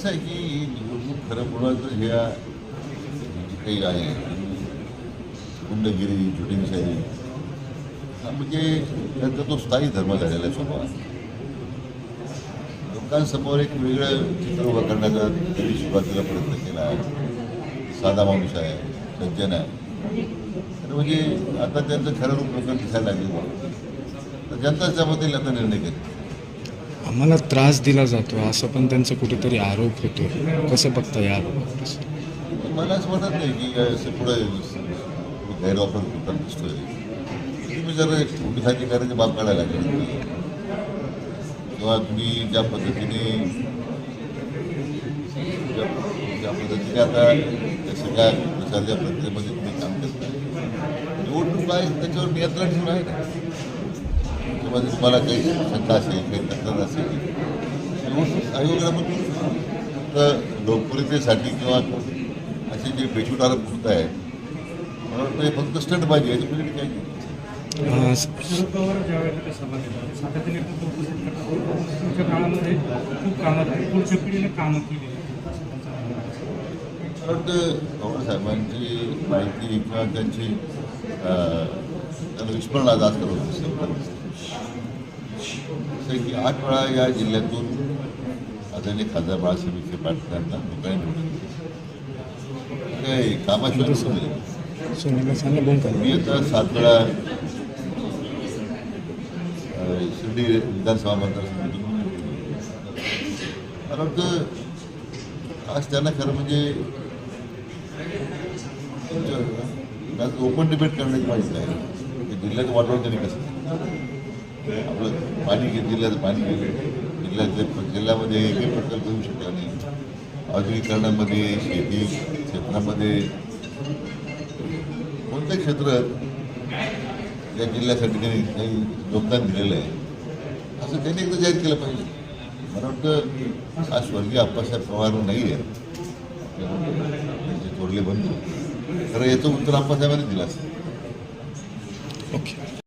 कसं आहे की ही निवडणूक खरं बोलायचं ह्या जी काही आहे. गुंडगिरी झुटिंगशाही हा म्हणजे त्यांचा तो स्थायी धर्म झालेला आहे स्वभाव लोकांसमोर एक वेगळं चित्र उभं करण्याचा त्यांनी सुरुवातीला प्रयत्न केला आहे. साधा माणूस आहे सज्जन आहे. तर म्हणजे आता त्यांचं खरं रूप लोकांना दिसायला लागेल. तर जनताच त्याबद्दल आता निर्णय घेतला. आम्हाला त्रास दिला जातो असं पण त्यांचा कुठेतरी आरोप होतो. कसं बघता या आरोप मला असं वाटत नाही की असं पुढे गैरवापर करताना दिसतोय. तुम्ही जर पोलीस बाब काढायला लागेल किंवा तुम्ही ज्या पद्धतीने ज्या ज्या पद्धतीने आता सगळ्या प्रचारच्या प्रक्रियेमध्ये तुम्ही काम करताय निवडणूक आहे त्याच्यावर नियंत्रण ठेवून आहे ना. त्याच्यामध्ये तुम्हाला काही शंका असेल काही तक्रार असेल निवडणूक आयोगाला तर लोकप्रियतेसाठी किंवा असे जे बेछूट आरोप होत आहेत मला वाटतं फक्त स्टंट पाहिजे याची काय नाही. शरद पवार ज्यावेळेला सातत्याने काळामध्ये खूप कामं केली पवार साहेबांची माहिती किंवा त्यांची अं, त्यांना विस्मरण आज आज करत आठ वेळा या जिल्ह्यातून आदरणीय खासदार बाळासाहेब विखे पाटलांना लोकांनी निवडून. काय कामाशिवाय मी आता सात वेळा शिर्डी विधानसभा मतदारसंघातून मला वाटतं आज त्यांना खरं म्हणजे ओपन डिबेट करण्याची माहिती आहे. जिल्ह्याचं वातावरण त्यांनी कसं? आपलं पाणी घे जिल्ह्याचं पाणी गेलं जिल्ह्यातल्या जिल्ह्यामध्ये एकही प्रकल्प होऊ शकला नाही. औद्योगिकरणामध्ये शेती क्षेत्रामध्ये कोणत्या क्षेत्र या जिल्ह्यासाठी त्यांनी काही योगदान दिलेलं आहे? असं त्यांनी एकदा जाहीर केलं पाहिजे. मला वाटतं हा स्वर्गीय अप्पासाहेब पवार नाही आहे त्यांचे थोरले बंधू. खरं याचं उत्तर अप्पासाहेबांनी दिलं असतं Okay.